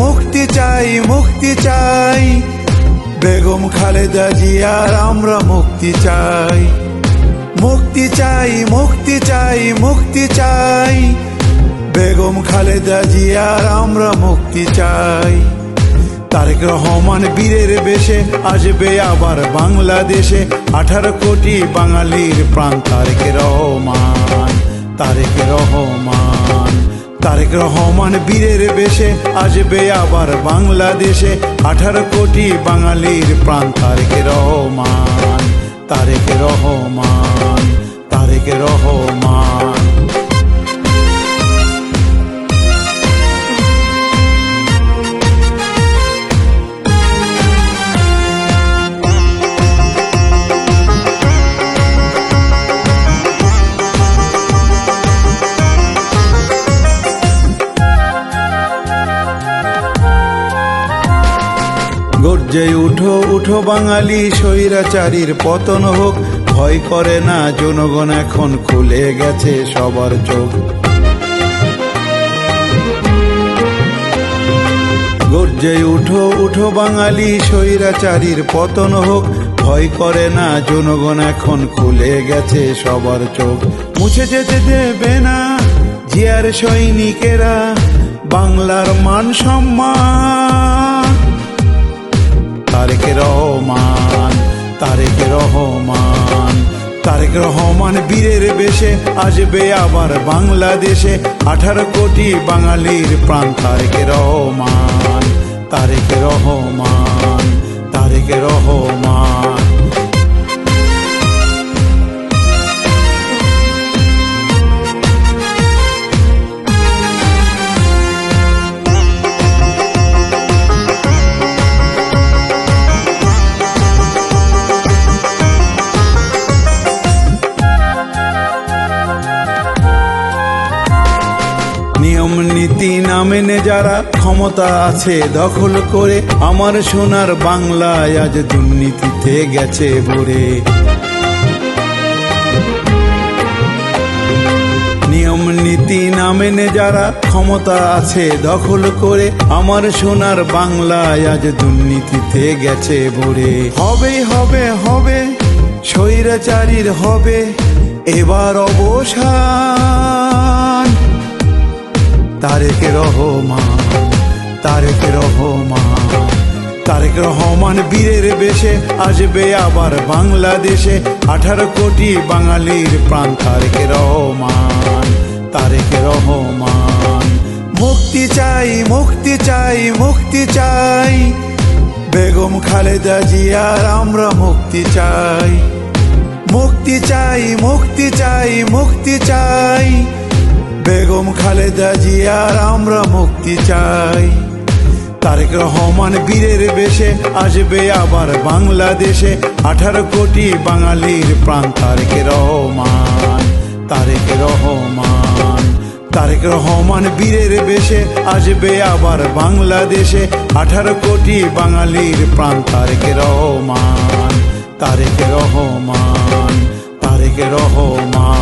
মুক্তি চাই মুক্তি চাই। বেগম খালেদা জিয়ার আমরা মুক্তি চাই। মুক্তি চাই মুক্তি চাই মুক্তি চাই। বেগম খালেদা জিয়ার আমরা মুক্তি চাই। তারেক রহমান বীরের বেশে আসবে আবার বাংলাদেশে। আঠারো কোটি বাঙালির প্রাণ তারেক রহমান তারেক রহমান। তারেক রহমান বীরের বেশে আসবে আবার বাংলাদেশে। আঠারো কোটি বাঙালির প্রাণ তারেক রহমান তারেক রহমান তারেক রহমান। গর্জে উঠো উঠো বাঙালি স্বৈরাচারীর পতন হোক, ভয় করে না জনগণ এখন খুলে গেছে সবার চোখ। গর্জে উঠো উঠো বাঙালি স্বৈরাচারীর পতন হোক, ভয় করে না জনগণ এখন খুলে গেছে সবার চোখ। মুছে যেতে দেবে না জিয়ার সৈনিকেরা, বাংলার মান সম্মান। তারেক রহমান তারেক রহমান তারেক রহমান বীরের বেশে আসবে আবার বাংলাদেশে। আঠারো কোটি বাঙালির প্রাণ তারেক রহমান তারেক রহমান তারেক রহমান। নীতি না মেনে যারা ক্ষমতা আছে দখল করে, আমার সোনার বাংলায় আজ দুর্নীতিতে গেছে ভরে। নিয়ম, নীতি না মেনে যারা ক্ষমতা আছে দখল করে, আমার সোনার বাংলায় আজ দুর্নীতিতে গেছে ভরে। হবে হবে হবে, স্বৈরাচারীর হবে, এবার অবসান। তারেক রহমান তারেক রহমান তারেক রহমান বীরের বেশে আসবে আবার বাংলাদেশে। আঠারো কোটি বাঙালির প্রাণ তারেক রহমান তারেক রহমান। মুক্তি চাই মুক্তি চাই মুক্তি চাই। বেগম খালেদা জিয়ার আমরা মুক্তি চাই। মুক্তি চাই মুক্তি চাই মুক্তি চাই। বেগম খালেদা জিয়ার আমরা মুক্তি চাই। তারেক রহমান বীরের বেশে আসবে আবার বাংলাদেশে। আঠারো কোটি বাঙালির প্রাণ তারেক রহমান তারেক রহমান। তারেক রহমান বীরের বেশে আসবে আবার বাংলাদেশে। আঠারো কোটি বাঙালির প্রাণ তারেক রহমান তারেক রহমান তারেক রহমান।